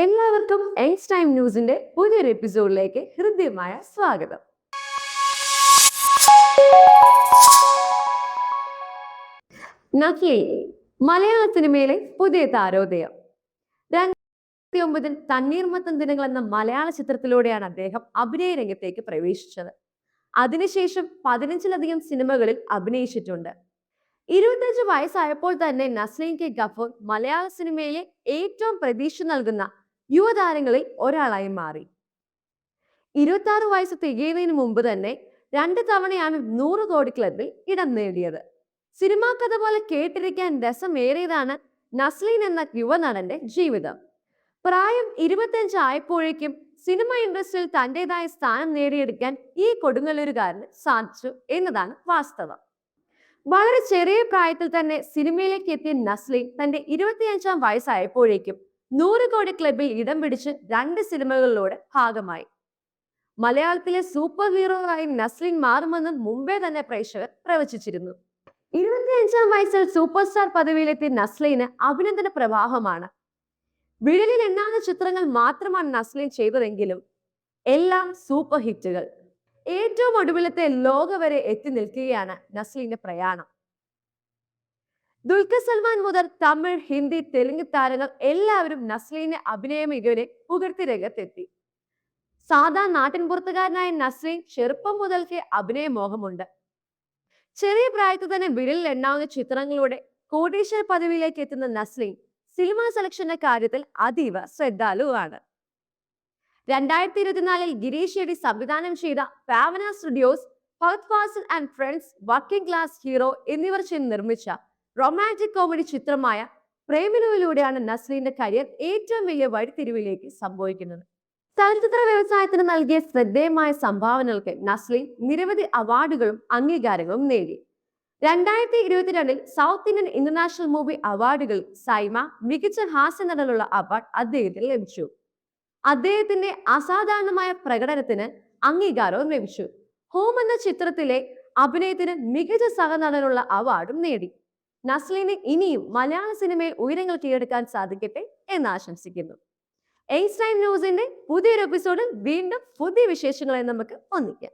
എല്ലാവർക്കും ace time ന്യൂസിന്റെ പുതിയൊരു എപ്പിസോഡിലേക്ക് ഹൃദ്യമായ സ്വാഗതം. നഖിൽ മലയാള സിനിമയിലെ പുതിയ താരോദയം. രണ്ടായിരത്തി ഒമ്പതിൽ തണ്ണീർമത്തൻ ദിനങ്ങൾ എന്ന മലയാള ചിത്രത്തിലൂടെയാണ് അദ്ദേഹം അഭിനയ രംഗത്തേക്ക് പ്രവേശിച്ചത്. അതിനുശേഷം പതിനഞ്ചിലധികം സിനിമകളിൽ അഭിനയിച്ചിട്ടുണ്ട്. ഇരുപത്തഞ്ച് വയസ്സായപ്പോൾ തന്നെ നസ്ലീൻ കെ ഗഫൂർ മലയാള സിനിമയിലെ ഏറ്റവും പ്രതീക്ഷ നൽകുന്ന യുവതാരങ്ങളിൽ ഒരാളായി മാറി. ഇരുപത്തി വയസ്സ് തികയുന്നതിന് മുമ്പ് തന്നെ രണ്ട് തവണയാണ് നൂറ് കോടി ക്ലബിൽ ഇടം നേടിയത്. സിനിമാ കഥ പോലെ കേട്ടിരിക്കാൻ രസമേറിയതാണ് നസ്ലീൻ എന്ന യുവനടന്റെ ജീവിതം. പ്രായം ഇരുപത്തിയഞ്ച് ആയപ്പോഴേക്കും സിനിമ ഇൻഡസ്ട്രിയിൽ തന്റെതായ സ്ഥാനം നേടിയെടുക്കാൻ ഈ കൊടുങ്ങല്ലൂരുകാരന് സാധിച്ചു എന്നതാണ് വാസ്തവം. വളരെ ചെറിയ പ്രായത്തിൽ തന്നെ സിനിമയിലേക്ക് എത്തിയ നസ്ലീൻ തന്റെ ഇരുപത്തിയഞ്ചാം വയസ്സായപ്പോഴേക്കും നൂറ് കോടി ക്ലബിൽ ഇടം പിടിച്ച് രണ്ട് സിനിമകളിലൂടെ ഭാഗമായി. മലയാളത്തിലെ സൂപ്പർ ഹീറോ ആയി നസ്ലിൻ മാറുമെന്ന് മുമ്പേ തന്നെ പ്രേക്ഷകർ പ്രവചിച്ചിരുന്നു. ഇരുപത്തിയഞ്ചാം വയസ്സിൽ സൂപ്പർ സ്റ്റാർ പദവിയിലെത്തിയ നസ്ലിന് അഭിനന്ദന പ്രവാഹമാണ്. വിരലിൽ എണ്ണാവുന്ന ചിത്രങ്ങൾ മാത്രമാണ് നസ്ലിൻ ചെയ്തതെങ്കിലും എല്ലാം സൂപ്പർ ഹിറ്റുകൾ. ഏറ്റവും ഒടുവിലത്തെ ലോക വരെ എത്തി നിൽക്കുകയാണ് നസ്ലിന്റെ പ്രയാണം. ദുൽഖർ സൽമാൻ മുതൽ തമിഴ് ഹിന്ദി തെലുങ്ക് താരങ്ങൾ എല്ലാവരും നസ്ലീന്റെ അഭിനയ മികവിനെ പുകഴ്ത്തി രംഗത്തെത്തി. സാധാ നാട്ടിൻപുറത്തുകാരനായ നസ്രീൻ ചെറുപ്പം മുതൽക്കേ അഭിനയ മോഹമുണ്ട്. ചെറിയ പ്രായത്തിൽ തന്നെ വിരലിൽ എണ്ണാവുന്ന ചിത്രങ്ങളിലൂടെ കോടീശ്വര പദവിയിലേക്ക് എത്തുന്ന നസ്ലീൻ സിനിമ സെലക്ഷന്റെ കാര്യത്തിൽ അതീവ ശ്രദ്ധാലുവാണ്. രണ്ടായിരത്തി ഇരുപത്തിനാലിൽ ഗിരീഷ് ഷെഡി സംവിധാനം ചെയ്ത Bhavana studios Fahadh Faasil and friends working class hero എന്നിവർ ചെന്ന് നിർമ്മിച്ച റൊമാന്റിക് കോമഡി ചിത്രമായ പ്രേമിലുവിലൂടെയാണ് നസ്രീന്റെ കരിയർ ഏറ്റവും വലിയ വഴിത്തിരിവിലേക്ക് സംഭവിക്കുന്നത്. ചലച്ചിത്ര വ്യവസായത്തിന് നൽകിയ ശ്രദ്ധേയമായ സംഭാവനകൾക്ക് നസ്ലിൻ നിരവധി അവാർഡുകളും അംഗീകാരങ്ങളും നേടി. രണ്ടായിരത്തി ഇരുപത്തിരണ്ടിൽ സൗത്ത് ഇന്ത്യൻ ഇന്റർനാഷണൽ മൂവി അവാർഡുകൾ സൈമ മികച്ച ഹാസ്യ നടനുള്ള അവാർഡ് അദ്ദേഹത്തിന് ലഭിച്ചു. അദ്ദേഹത്തിന്റെ അസാധാരണമായ പ്രകടനത്തിന് അംഗീകാരവും ലഭിച്ചു. ഹോം എന്ന ചിത്രത്തിലെ അഭിനയത്തിന് മികച്ച സഹനടനുള്ള അവാർഡും നേടി. നസ്ലിന് ഇനിയും മലയാള സിനിമയിൽ ഉയരങ്ങൾ കീഴടക്കാൻ സാധിക്കട്ടെ എന്ന് ആശംസിക്കുന്നു. എയ്സ് ടൈം ന്യൂസിന്റെ പുതിയൊരു എപ്പിസോഡിൽ വീണ്ടും പുതിയ വിശേഷങ്ങളെ നമുക്ക് ഒന്നിക്കാം.